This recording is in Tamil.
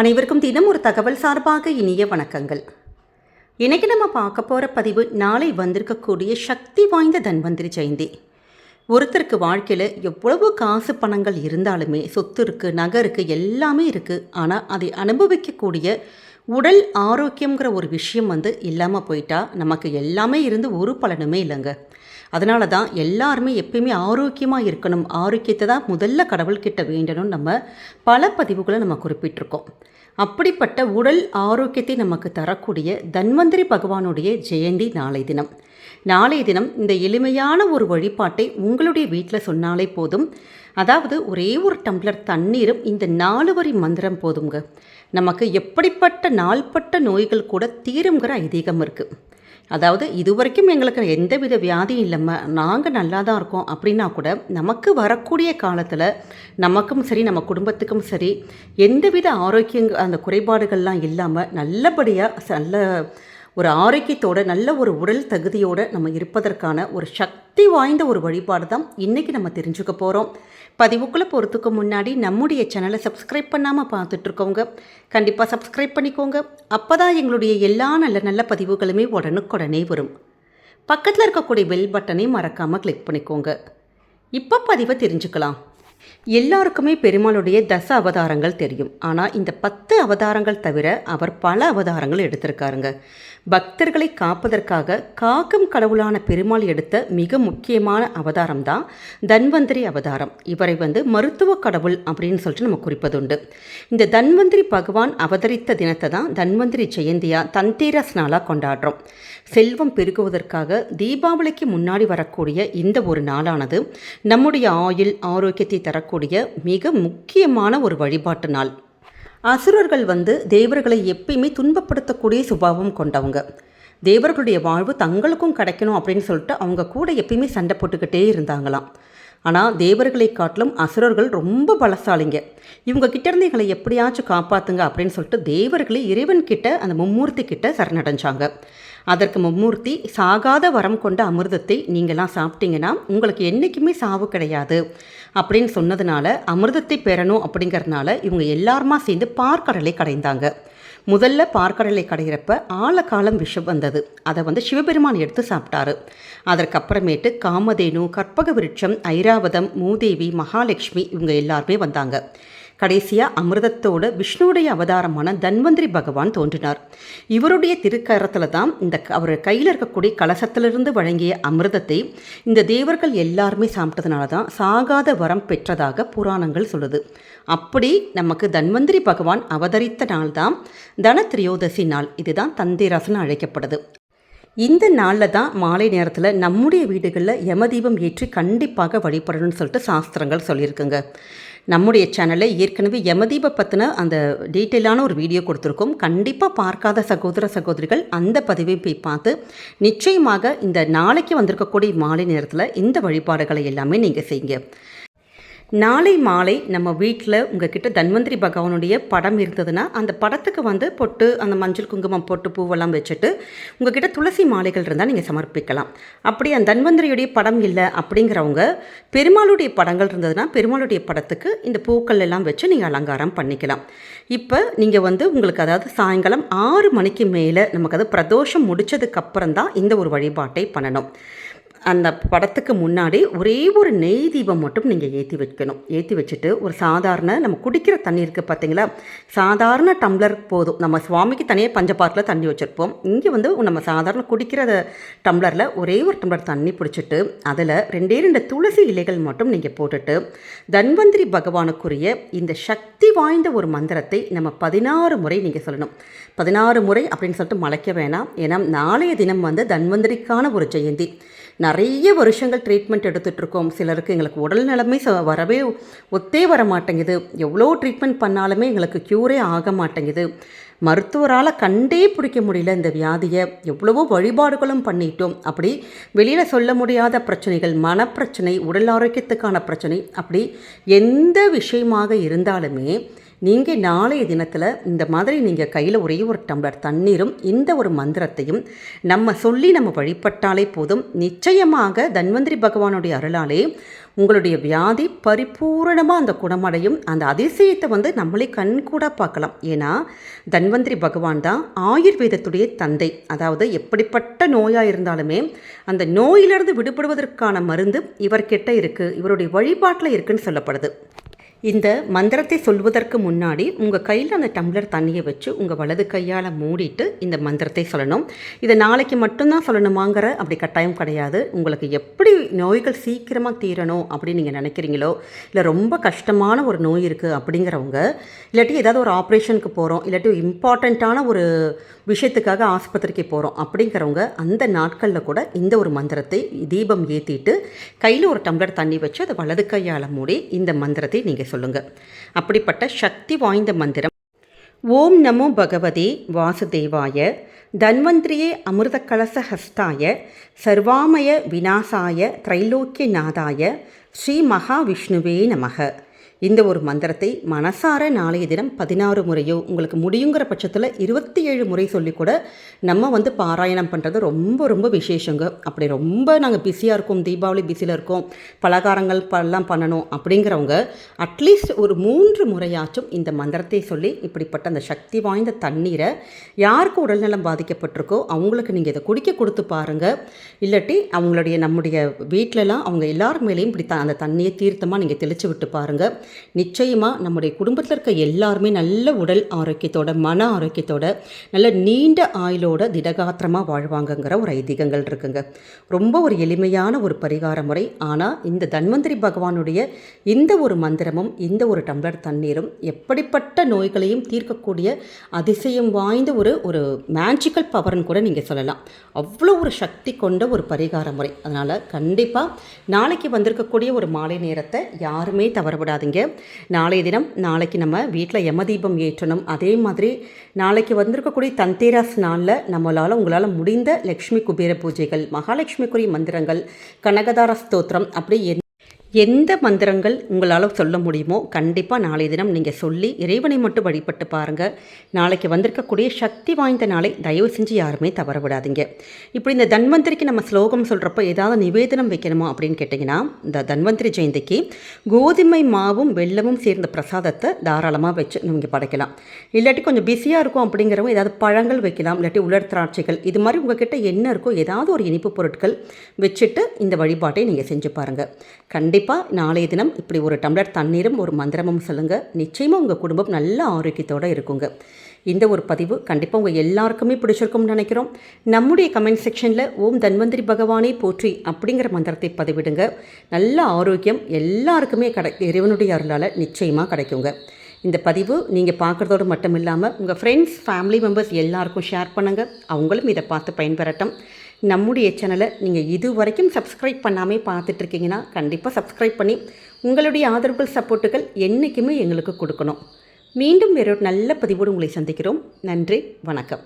அனைவருக்கும் தினம் ஒரு தகவல் சார்பாக இனிய வணக்கங்கள். இன்னைக்கு நம்ம பார்க்க போகிற பதிவு நாளை வந்திருக்கக்கூடிய சக்தி வாய்ந்த தன்வந்திரி ஜெயந்தி. ஒருத்தருக்கு வாழ்க்கையில் எவ்வளவு காசு பணங்கள் இருந்தாலுமே சொத்து இருக்குது நகை இருக்குது எல்லாமே இருக்குது ஆனால் அதை அனுபவிக்கக்கூடிய உடல் ஆரோக்கியங்கிற ஒரு விஷயம் வந்து இல்லாமல் போயிட்டா நமக்கு எல்லாமே இருந்து ஒரு பலனுமே இல்லைங்க. அதனால தான் எல்லாருமே எப்பயுமே ஆரோக்கியமாக இருக்கணும். ஆரோக்கியத்தை தான் முதல்ல கடவுள்கிட்ட வேண்டணும் நம்ம பல பதிவுகளை நம்ம குறிப்பிட்டிருக்கோம். அப்படிப்பட்ட உடல் ஆரோக்கியத்தை நமக்கு தரக்கூடிய தன்வந்திரி பகவானுடைய ஜெயந்தி நாளை தினம். நாளைய தினம் இந்த எளிமையான ஒரு வழிபாட்டை உங்களுடைய வீட்டில் சொன்னாலே போதும். அதாவது ஒரே ஒரு டம்ளர் தண்ணீரும் இந்த நாலு வரி மந்திரம் போதுங்க நமக்கு எப்படிப்பட்ட நாள்பட்ட நோய்கள் கூட தீருங்கிற ஐதீகம் இருக்குது அதாவது இது வரைக்கும் எங்களுக்கு எந்தவித வியாதியும் இல்லைம்மா. நாங்கள் நல்லா தான் இருக்கோம். அப்படின்னா கூட நமக்கு வரக்கூடிய காலத்தில் நமக்கும் சரி நம்ம குடும்பத்துக்கும் சரி எந்தவித ஆரோக்கியம் அந்த குறைபாடுகள்லாம் இல்லாமல் நல்லபடியாக நல்ல ஒரு ஆரோக்கியத்தோட நல்ல ஒரு உடல் தகுதியோடு நம்ம இருப்பதற்கான ஒரு சக்தி வாய்ந்த ஒரு வழிபாடு தான் இன்றைக்கி நம்ம தெரிஞ்சுக்க போகிறோம் பதிவுக்குள்ளே போகிறதுக்கு முன்னாடி நம்முடைய சேனலை சப்ஸ்கிரைப் பண்ணாமல் பார்த்துட்ருக்கோங்க கண்டிப்பாக சப்ஸ்கிரைப் பண்ணிக்கோங்க. அப்போ தான் எங்களுடைய எல்லா நல்ல நல்ல பதிவுகளுமே உடனுக்குடனே வரும். பக்கத்தில் இருக்கக்கூடிய பெல் பட்டனையும் மறக்காமல் கிளிக் பண்ணிக்கோங்க. இப்போ பதிவை தெரிஞ்சுக்கலாம். எல்லாருக்குமே பெருமாளுடைய தச அவதாரங்கள் தெரியும். ஆனால் இந்த பத்து அவதாரங்கள் தவிர அவர் பல அவதாரங்கள் எடுத்திருக்காருங்க. பக்தர்களை காப்பதற்காக காக்கும் கடவுளான பெருமாள் எடுத்த மிக முக்கியமான அவதாரம் தான் தன்வந்திரி அவதாரம். இவரை வந்து மருத்துவ கடவுள் அப்படின்னு சொல்லிட்டு நம்ம குறிப்பதுண்டு. இந்த தன்வந்திரி பகவான் அவதரித்த தினத்தை தான் தன்வந்திரி ஜெயந்தியா தந்தேரஸ் நாளாக கொண்டாடுறோம். செல்வம் பெருகுவதற்காக தீபாவளிக்கு முன்னாடி வரக்கூடிய இந்த ஒரு நாளானது நம்முடைய ஆயுள் ஆரோக்கியத்தை வரக்கூடிய மிக முக்கியமான ஒரு வழிபாட்டு நாள். அசுரர்கள் வந்து தேவர்களை எப்பயுமே துன்பப்படுத்தக்கூடிய சுபாவம் கொண்டவங்க. தேவர்களுடைய வாழ்வு தங்களுக்கும் கிடைக்கணும் அப்படின்னு சொல்லிட்டு அவங்க கூட எப்பயுமே சண்டை போட்டுக்கிட்டே இருந்தாங்களாம். ஆனால் தேவர்களை காட்டிலும் அசுரர்கள் ரொம்ப பலசாலிங்க. இவங்க கிட்டேருந்து எங்களை எப்படியாச்சும் காப்பாற்றுங்க அப்படின்னு சொல்லிட்டு தேவர்களே இறைவன்கிட்ட அந்த மும்மூர்த்தி கிட்ட சரணடைஞ்சாங்க. அதற்கு மும்மூர்த்தி சாகாத வரம் கொண்ட அமிர்தத்தை நீங்களாம் சாப்பிட்டீங்கன்னா உங்களுக்கு என்றைக்குமே சாவு கிடையாது. அப்படின்னு சொன்னதுனால அமிர்தத்தை பெறணும் அப்படிங்கிறதுனால இவங்க எல்லாருமா சேர்ந்து பார்க்கடலை கடைந்தாங்க. முதல்ல பார்க்கடலை கடைகிறப்ப ஆழக்காலம் விஷம் வந்தது. அதை வந்து சிவபெருமான் எடுத்து சாப்பிட்டாரு. அதற்கப்புறமேட்டு காமதேனு கற்பக விருட்சம் ஐராவதம் மூதேவி மகாலட்சுமி இவங்க எல்லாருமே வந்தாங்க. கடைசியாக அமிர்தத்தோட விஷ்ணுவுடைய அவதாரமான தன்வந்திரி பகவான் தோன்றினார். இவருடைய திருக்கரத்தில் தான் இந்த அவர் கையில் இருக்கக்கூடிய கலசத்திலிருந்து வழங்கிய அமிர்தத்தை இந்த தேவர்கள் எல்லாருமே சாப்பிட்டதுனால தான் சாகாத வரம் பெற்றதாக புராணங்கள் சொல்லுது. அப்படி நமக்கு தன்வந்திரி பகவான் அவதரித்த நாள்தான் தன திரியோதசி நாள். இதுதான் தந்திராசன் அழைக்கப்படுது. இந்த நாளில் தான் மாலை நேரத்தில் நம்முடைய வீடுகளில் யமதீபம் ஏற்றி கண்டிப்பாக வழிபடணும்னு சொல்லிட்டு சாஸ்திரங்கள் சொல்லியிருக்குங்க. நம்முடைய சேனலில் ஏற்கனவே யமதீப பற்றின அந்த டீட்டெயிலான ஒரு வீடியோ கொடுத்துருக்கோம். கண்டிப்பாக பார்க்காத சகோதர சகோதரிகள் அந்த பதிவை போய் பார்த்து நிச்சயமாக இந்த நாளைக்கு வந்திருக்கக்கூடிய மாலை நேரத்தில் இந்த வழிபாடுகளை எல்லாமே நீங்கள் செய்யுங்க. நாளை மாலை நம்ம வீட்டில் உங்ககிட்ட தன்வந்திரி பகவானுடைய படம் இருந்ததுன்னா அந்த படத்துக்கு வந்து பொட்டு அந்த மஞ்சள் குங்குமம் பொட்டு பூவெல்லாம் வச்சுட்டு உங்ககிட்ட துளசி மாலைகள் இருந்தால் நீங்கள் சமர்ப்பிக்கலாம். அப்படி அந்த தன்வந்திரியுடைய படம் இல்லை அப்படிங்கிறவங்க பெருமாளுடைய படங்கள் இருந்ததுன்னா பெருமாளுடைய படத்துக்கு இந்த பூக்கள் எல்லாம் வச்சு நீங்கள் அலங்காரம் பண்ணிக்கலாம். இப்போ நீங்கள் வந்து உங்களுக்கு அதாவது சாயங்காலம் ஆறு மணிக்கு மேலே நமக்கு அது பிரதோஷம் முடித்ததுக்கப்புறம் தான் இந்த ஒரு வழிபாட்டை பண்ணணும். அந்த படத்துக்கு முன்னாடி ஒரே ஒரு நெய் தீபம் மட்டும் நீங்கள் ஏற்றி வைக்கணும். ஏற்றி வச்சுட்டு ஒரு சாதாரண நம்ம குடிக்கிற தண்ணி இருக்குது பார்த்தீங்களா சாதாரண டம்ளர் போதும். நம்ம சுவாமிக்கு தனியாக பஞ்சபாத்தில் தண்ணி வச்சுருப்போம். இங்கே வந்து நம்ம சாதாரண குடிக்கிற டம்ளரில் ஒரே ஒரு டம்ளர் தண்ணி பிடிச்சிட்டு அதில் ரெண்டே ரெண்டு துளசி இலைகள் மட்டும் நீங்கள் போட்டுட்டு தன்வந்திரி பகவானுக்குரிய இந்த சக்தி வாய்ந்த ஒரு மந்திரத்தை நம்ம பதினாறு முறை நீங்கள் சொல்லணும். பதினாறு முறை அப்படின்னு சொல்லிட்டு மலைக்க வேணாம். ஏன்னா நாளைய தினம் வந்து தன்வந்திரிக்கான ஒரு ஜெயந்தி. நிறைய வருஷங்கள் ட்ரீட்மெண்ட் எடுத்துகிட்ருக்கோம் சிலருக்கு எங்களுக்கு உடல் நிலைமை ச வரவே ஒத்தே வர மாட்டேங்குது. எவ்வளோ ட்ரீட்மெண்ட் பண்ணாலுமே எங்களுக்கு க்யூரே ஆக மாட்டேங்குது. மருத்துவரால் கண்டே பிடிக்க முடியல இந்த வியாதியை. எவ்வளவோ வழிபாடுகளும் பண்ணிட்டோம். அப்படி வெளியில் சொல்ல முடியாத பிரச்சனைகள் மனப்பிரச்சனை உடல் ஆரோக்கியத்துக்கான பிரச்சனை அப்படி எந்த விஷயமாக இருந்தாலுமே நீங்கள் நாளைய தினத்தில் இந்த மாதிரி நீங்கள் கையில் ஒரே ஒரு டம்ளர் தண்ணீரும் இந்த ஒரு மந்திரத்தையும் நம்ம சொல்லி நம்ம வழிபட்டாலே போதும். நிச்சயமாக தன்வந்திரி பகவானுடைய அருளாலே உங்களுடைய வியாதி பரிபூரணமாக அந்த குணமடையும். அந்த அதிசயத்தை வந்து நம்மளே கண்கூட பார்க்கலாம். ஏன்னா தன்வந்திரி பகவான் தான் ஆயுர்வேதத்துடைய தந்தை. அதாவது எப்படிப்பட்ட நோயாக இருந்தாலுமே அந்த நோயிலிருந்து விடுபடுவதற்கான மருந்து இவர்கிட்ட இருக்குது இவருடைய வழிபாட்டில் இருக்குன்னு சொல்லப்படுது. இந்த மந்திரத்தை சொல்வதற்கு முன்னாடி உங்கள் கையில் அந்த டம்ளர் தண்ணியை வச்சு உங்கள் வலது கையால் மூடிட்டு இந்த மந்திரத்தை சொல்லணும். இதை நாளைக்கு மட்டும்தான் சொல்லணுமாங்கிற அப்படி கட்டாயம் கிடையாது. உங்களுக்கு எப்படி நோய்கள் சீக்கிரமாக தீரணும் அப்படின்னு நீங்கள் நினைக்கிறீங்களோ இல்லை ரொம்ப கஷ்டமான ஒரு நோய் இருக்குது அப்படிங்கிறவங்க இல்லாட்டி ஏதாவது ஒரு ஆப்ரேஷனுக்கு போகிறோம் இல்லாட்டி இம்பார்ட்டண்ட்டான ஒரு விஷயத்துக்காக ஆஸ்பத்திரிக்கு போகிறோம் அப்படிங்கிறவங்க அந்த நாட்களில் கூட இந்த ஒரு மந்திரத்தை தீபம் ஏற்றிட்டு கையில் ஒரு டம்ளர் தண்ணி வச்சு அதை வலது கையால் மூடி இந்த மந்திரத்தை நீங்கள் சொல்லுங்கள் அப்படிப்பட்ட சக்தி வாய்ந்த மந்திரம். ஓம் நமோ பகவதே வாசுதேவாய தன்வந்திரியே அமிர்த கலச ஹஸ்தாய சர்வாமய விநாசாய திரைலோக்கிய நாதாய ஸ்ரீ மகாவிஷ்ணுவே நமக. இந்த ஒரு மந்திரத்தை மனசார நாளைய தினம் பதினாறு முறையோ உங்களுக்கு முடியுங்கிற பட்சத்தில் இருபத்தி ஏழு முறை சொல்லி கூட நம்ம வந்து பாராயணம் பண்ணுறது ரொம்ப ரொம்ப விசேஷங்க. அப்படி ரொம்ப நாங்கள் பிஸியாக இருக்கோம் தீபாவளி பிஸியில் இருக்கோம் பலகாரங்கள் எல்லாம் பண்ணணும் அப்படிங்கிறவங்க அட்லீஸ்ட் ஒரு மூன்று முறையாச்சும் இந்த மந்திரத்தை சொல்லி இப்படிப்பட்ட அந்த சக்தி வாய்ந்த தண்ணீரை யாருக்கு உடல்நலம் பாதிக்கப்பட்டிருக்கோ அவங்களுக்கு நீங்கள் இதை குடிக்க கொடுத்து பாருங்கள் இல்லாட்டி அவங்களுடைய நம்முடைய வீட்டிலலாம் அவங்க எல்லார் மேலேயும் இப்படி த அந்த தண்ணியை தீர்த்தமாக நீங்கள் தெளித்து விட்டு பாருங்கள் நிச்சயமாக நம்முடைய குடும்பத்தில் இருக்க எல்லாருமே நல்ல உடல் ஆரோக்கியத்தோட மன ஆரோக்கியத்தோட நல்ல நீண்ட ஆயுளோட திடகாத்திரமாக வாழ்வாங்கங்கிற ஒரு ஐதீகங்கள் இருக்குங்க. ரொம்ப ஒரு எளிமையான ஒரு பரிகார முறை. ஆனால் இந்த தன்வந்திரி பகவானுடைய இந்த ஒரு மந்திரமும் இந்த ஒரு டம்ளர் தண்ணீரும் எப்படிப்பட்ட நோய்களையும் தீர்க்கக்கூடிய அதிசயம் வாய்ந்த ஒரு ஒரு மேஜிக்கல் பவர்னு கூட நீங்கள் சொல்லலாம். அவ்வளோ ஒரு சக்தி கொண்ட ஒரு பரிகார முறை. அதனால் கண்டிப்பாக நாளைக்கு வந்திருக்கக்கூடிய ஒரு மாலை நேரத்தை யாருமே தவறவிடாதீங்க. நாளைய தினம் நாளைக்கு நம்ம வீட்டில் யமதீபம் ஏற்றணும். அதே மாதிரி நாளைக்கு வந்திருக்கக்கூடிய தந்தேராஸ் நாளில் நம்மளால் உங்களால் முடிந்த லக்ஷ்மி குபேர பூஜைகள் மகாலட்சுமிக்குரிய மந்திரங்கள் கனகதார ஸ்தோத்திரம் அப்படி எந்த மந்திரங்கள் உங்களால் சொல்ல முடியுமோ கண்டிப்பாக நாளைய தினம் நீங்கள் சொல்லி இறைவனை மட்டும் வழிபட்டு பாருங்கள் நாளைக்கு வந்திருக்கக்கூடிய சக்தி வாய்ந்த நாளை தயவு செஞ்சு யாருமே தவற விடாதீங்க. இப்படி இந்த தன்வந்திரிக்கு நம்ம ஸ்லோகம் சொல்கிறப்ப ஏதாவது நிவேதனம் வைக்கணுமா அப்படின்னு கேட்டிங்கன்னா இந்த தன்வந்திரி ஜெயந்திக்கு கோதுமை மாவும் வெள்ளமும் சேர்ந்த பிரசாதத்தை தாராளமாக வச்சு நீங்கள் படைக்கலாம். இல்லாட்டி கொஞ்சம் பிஸியாக இருக்கும் அப்படிங்கிறவங்க ஏதாவது பழங்கள் வைக்கலாம் இல்லாட்டி உலர் திராட்சைகள். இது மாதிரி உங்ககிட்ட என்ன இருக்கோ ஏதாவது ஒரு இனிப்பு பொருட்கள் வச்சுட்டு இந்த வழிபாட்டை நீங்கள் செஞ்சு பாருங்கள் கண்டிப்பாக கண்டிப்பாக நாளைய தினம் இப்படி ஒரு டம்ளர் தண்ணீரும் ஒரு மந்திரமும் சொல்லுங்கள் நிச்சயமாக உங்கள் குடும்பம் நல்ல ஆரோக்கியத்தோடு இருக்குங்க. இந்த ஒரு பதிவு கண்டிப்பாக உங்கள் எல்லாருக்குமே பிடிச்சிருக்கும்னு நினைக்கிறோம். நம்முடைய கமெண்ட் செக்ஷனில் ஓம் தன்வந்திரி பகவானே போற்றி அப்படிங்கிற மந்திரத்தை பதிவிடுங்க. நல்ல ஆரோக்கியம் எல்லாருக்குமே கிடை இறைவனுடைய அருளால் நிச்சயமாக கிடைக்குங்க. இந்த பதிவு நீங்கள் பார்க்குறதோடு மட்டும் இல்லாமல் உங்கள் ஃப்ரெண்ட்ஸ் ஃபேமிலி மெம்பர்ஸ் எல்லாருக்கும் ஷேர் பண்ணுங்கள் அவங்களும் இதை பார்த்து பயன்பெறட்டும். நம்முடைய சேனலை நீங்கள் இது வரைக்கும் சப்ஸ்கிரைப் பண்ணாமல் பார்த்துட்ருக்கீங்கன்னா கண்டிப்பாக சப்ஸ்கிரைப் பண்ணி உங்களுடைய ஆதரவுகள் சப்போர்ட்டுகள் என்றைக்குமே எங்களுக்கு கொடுக்கணும். மீண்டும் வேறொரு நல்ல பதிவோடு உங்களை சந்திக்கிறோம். நன்றி வணக்கம்.